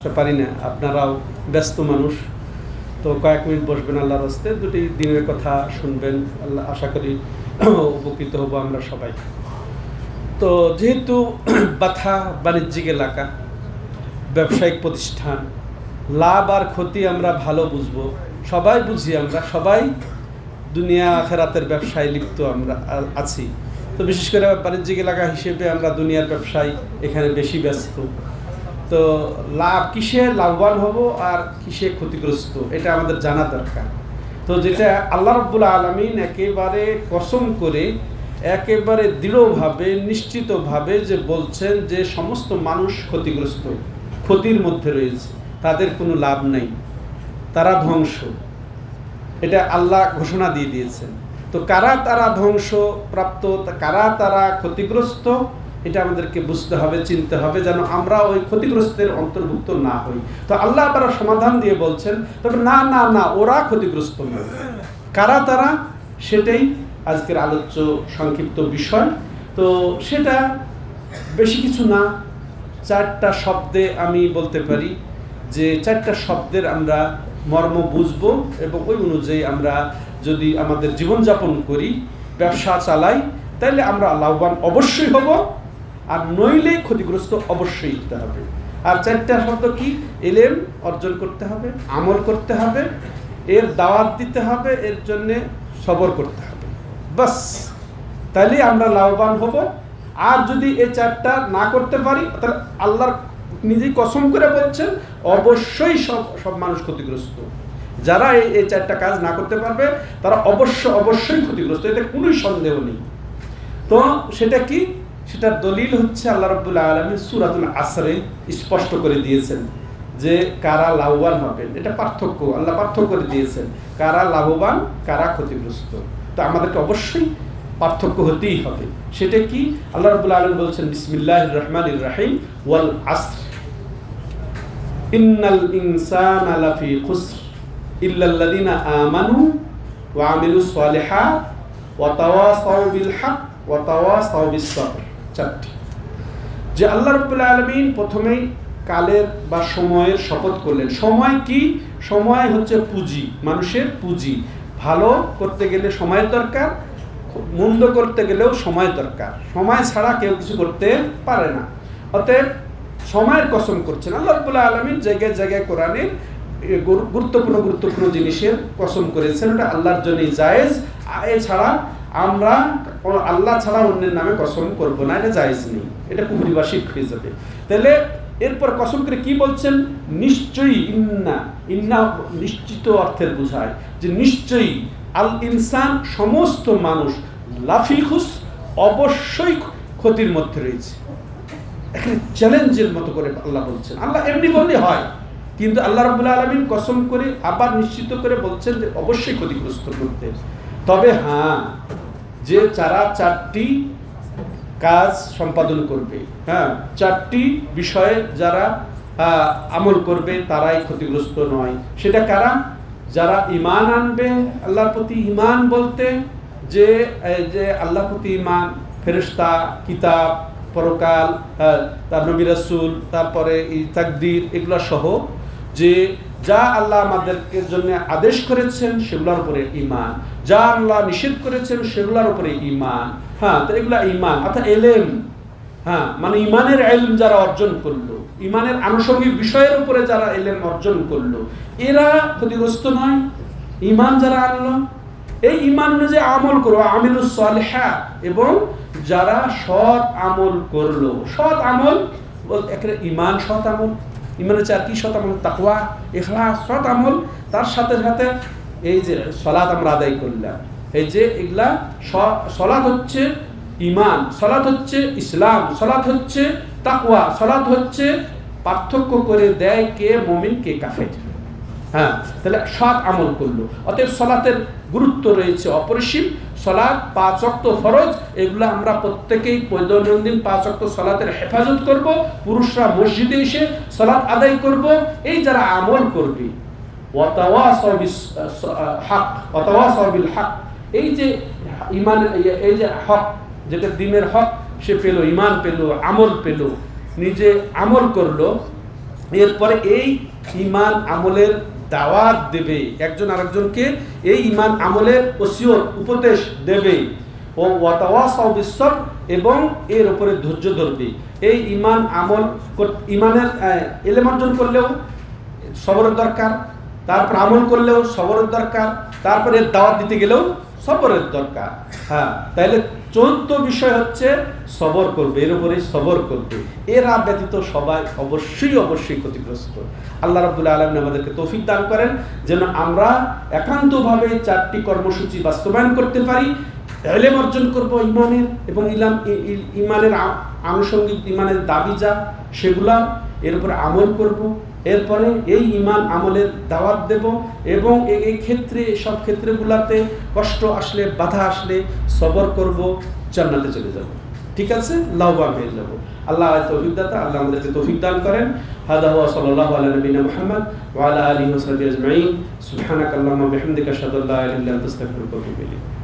পারি না। আপনারাও ব্যস্ত মানুষ। তো কয়েক মিনিট বসবেন আল্লাহর হস্তে দুটি দিনের কথা শুনবেন। আল্লাহ, আশা করি উপকৃত হব আমরা সবাই। তো যেহেতু বাথা বাণিজ্যিক এলাকা, ব্যবসায়িক প্রতিষ্ঠান, লাভ আর ক্ষতি আমরা ভালো বুঝব। সবাই বুঝি আমরা, সবাই দুনিয়া আখেরাতের ব্যবসায় লিপ্ত আমরা আছি। তো বিশেষ করে বাণিজ্যিক এলাকা হিসেবে আমরা দুনিয়ার ব্যবসায় এখানে বেশি ব্যস্ত। তো লাভ, কিসে লাভবান হব আর কিসে ক্ষতিগ্রস্ত? এটা আমাদের জানা দরকার। তো যেটা আল্লাহ রব্বুল আলমিন একেবারে কসম করে, একেবারে দৃঢ়ভাবে, নিশ্চিতভাবে যে বলছেন যে সমস্ত মানুষ ক্ষতিগ্রস্ত, ক্ষতির মধ্যে রয়েছে, তাদের কোনো লাভ নেই, তারা ধ্বংস। এটা আল্লাহ ঘোষণা দিয়ে দিয়েছেন। তো কারা তারা ধ্বংস প্রাপ্ত কারা তারা ক্ষতিগ্রস্ত এটা আমাদেরকে বুঝতে হবে, চিনতে হবে যেন আমরা ওই ক্ষতিগ্রস্তের অন্তর্ভুক্ত না হই। তো আল্লাহ আবার সমাধান দিয়ে বলছেন, তবে না না না, ওরা ক্ষতিগ্রস্ত নয়। কারা তারা? সেটাই আজকের আলোচ্য সংক্ষিপ্ত বিষয়। তো সেটা বেশি কিছু না, চারটা শব্দে আমি বলতে পারি যে চারটা শব্দের আমরা মর্ম বুঝব এবং ওই অনুযায়ী আমরা যদি আমাদের জীবনযাপন করি, ব্যবসা চালাই তাহলে আমরা লাভবান অবশ্যই হব। আর নইলে ক্ষতিগ্রস্ত অবশ্যই হতে হবে। আর চারটা শব্দ কি? এলেম অর্জন করতে হবে, আমল করতে হবে, এর দাওয়াত দিতে হবে, এর জন্যে সবর করতে হবে। বাস, তাহলে আমরা লাভবান হব। আর যদি এই চারটা না করতে পারি, তাহলে আল্লাহর নিজেই কসম করে বলছেন, অবশ্যই সব সব মানুষ ক্ষতিগ্রস্ত। যারা এই এই চারটা কাজ না করতে পারবে, তারা অবশ্য, অবশ্যই ক্ষতিগ্রস্ত। এতে কোনোই সন্দেহ নেই। তো সেটা কি? সেটার দলিল হচ্ছে আল্লাহ রব্বুল্লাহ আলমী সুরাতুল আসরে স্পষ্ট করে দিয়েছেন যে কারা লাভবান হবেন। এটা পার্থক্য, আল্লাহ পার্থক্য করে দিয়েছেন। কারা লাভবান, কারা ক্ষতিগ্রস্ত। তো আমাদেরকে অবশ্যই পার্থক্য হতেই হবে। সেটা কি? আল্লাহ রব্বুল্লাহ আলম বলছেন বিসমিল্লাহ রহমান রাহিম, ওয়াল আসর। ইন্নাল ইনসান আলাফি খুসর ইল্লাল্লাযিনা আমানু ওয়া আমিলুস সালিহাত ওয়া তাওয়াসাউ চারটি। যে আল্লাহ রাব্বুল আলামিন প্রথমেই কালের বা সময়ের শপথ করলেন। সময় কি? সময় হচ্ছে পুঁজি, মানুষের পুঁজি। ভালো করতে গেলে সময়ের দরকার, মন্দ করতে গেলেও সময় দরকার। সময় ছাড়া কেউ কিছু করতে পারে না। অতএব সময়ের কসম করছেন। আল্লাহ রাব্বুল আলামিন জায়গায় জায়গায় কোরআনের গুরুত্বপূর্ণ গুরুত্বপূর্ণ জিনিসের কসম করেছেন। ওটা আল্লাহর জন্যই জায়েজ। এছাড়া আমরা আল্লাহ ছাড়া অন্যের নামে কসম করব না, এটা জায়েজ নেই। এটা কুমরিবাসিক হয়ে যাবে। তাহলে এরপর কসম করে কি বলছেন? নিশ্চয়ই ইন্না ইন্না নিশ্চিত অর্থের বোঝায় যে নিশ্চয়ই আল ইনসান সমস্ত মানুষ লাফিখুস অবশ্যই ক্ষতির মধ্যে রয়েছে। এখানে চ্যালেঞ্জের মতো করে আল্লাহ বলছেন। আল্লাহ এমনি বললে হয়, কিন্তু আল্লাহ রাবুল্লাহ আলমিন কসম করে আবার নিশ্চিত করে বলছেন যে অবশ্যই ক্ষতিগ্রস্ত করতে তবে হ্যাঁ যে যারা চারটি কাজ সম্পাদন করবে হ্যাঁ চারটি বিষয়ে যারা আমল করবে তারাই ক্ষতিগ্রস্ত নয়। সেটা কারা? যারা ইমান আনবে আল্লাহর প্রতি ইমান বলতে যে যে আল্লাহর প্রতি ইমান ফেরেশতা কিতাব পরকাল হ্যাঁ, তার নবী রাসূল তারপরে এই তাকদির এগুলো সহ যে যা আল্লাহ আমাদেরকে জন্য আদেশ করেছেন, সেগুলোর উপরে ইমান যা আল্লাহ নিষেধ করেছেন, সেগুলোর উপরে ইমান হ্যাঁ তো এগুলা ইমান অর্থাৎ এলেম। হ্যাঁ মানে ইমানের এলম যারা অর্জন করল ইমানের আনুষঙ্গিক বিষয়ের উপরে যারা এলেম অর্জন করল, এরা ক্ষতিগ্রস্ত নয়। ইমান যারা আনলো, এই ইমান অনুযায়ী আমল করো, আমিলুস সালেহা এবং যারা সৎ আমল করল, সৎ আমল একেবারে ইমান সৎ আমল। ইমানের আর কি সৎ আমল? তাকওয়া এখলা সৎ আমল, তার সাথে সাথে এই যে সলাৎ আমরা আদায় করলাম। এই যে এগুলা সলাৎ হচ্ছে ইমান সলাৎ হচ্ছে ইসলাম, সলাৎ হচ্ছে তাকুয়া সলাৎ হচ্ছে পার্থক্য করে দেয় কে? মমিন, কে? কাফের। হ্যাঁ তাহলে সৎ আমল করল। অতএব সলাতের গুরুত্ব রয়েছে অপরিসীম। সলাৎ, পাঁচ অক্ত ফরজ, এগুলো আমরা প্রত্যেকেই দৈনন্দিন পাঁচ সলাতের হেফাজত করব। পুরুষরা মসজিদে এসে সলাৎ আদায় করব। এই যারা আমল করবে হক, এই যে ইমান, এই যে হক, যেটা দিনের হক, সে পেল, ইমান পেল, আমল পেল, নিজে আমল করল, এরপরে এই ইমান আমলের দাওয়াত দেবে। একজন আরেকজনকে এই ইমান আমলের ওসিয়ত, উপদেশ দেবে। ও ওয়াতাওয়াসাও বিশ্বর এবং এর উপরে ধৈর্য ধরবে। এই ইমান আমল ইমানের এলেম অর্জন করলেও সবরের দরকার, তারপর আমল করলেও সবরের দরকার, তারপরে দাওয়াত দিতে গেলেও সবরের দরকার। হ্যাঁ তাহলে চৌদ্দ বিষয় হচ্ছে সবর করবে, এর উপরে সবর করবে। এরা ব্যতীত সবাই অবশ্যই অবশ্যই ক্ষতিগ্রস্ত। আল্লাহ রাবুল্লাহ আলম আমাদেরকে তৌফিক দান করেন যেন আমরা একান্তভাবে চারটি কর্মসূচি বাস্তবায়ন করতে পারি। এলেম অর্জন করব ইমানের এবং ইলাম ইমানের আনুষঙ্গিক ইমানের দাবি যা, সেগুলা এর উপরে আমল করব। এরপরে এই ইমান আমলের দাওয়াত দেব এবং এই ক্ষেত্রে, সব ক্ষেত্রগুলাতে কষ্ট আসলে, বাধা আসলে সবর করব, জান্নাতে চলে যাব। ঠিক আছে? লাভবান হয়ে যাব। আল্লাহ তৌফিক দাতা, আল্লাহ আমাদেরকে তৌফিক দান করেন। হাদা হুয়া সাল্লাল্লাহু আলা নবিনা মুহাম্মদ ওয়া আলা আলিহি ওয়া সাহবিহি আজমাইন। সুবহানাকাল্লাহুম্মা ওয়া বিহামদিকা আশহাদু আল্লা ইলাহা ইল্লা আনতা আস্তাগফিরুকা ওয়া আতুবু ইলাইক।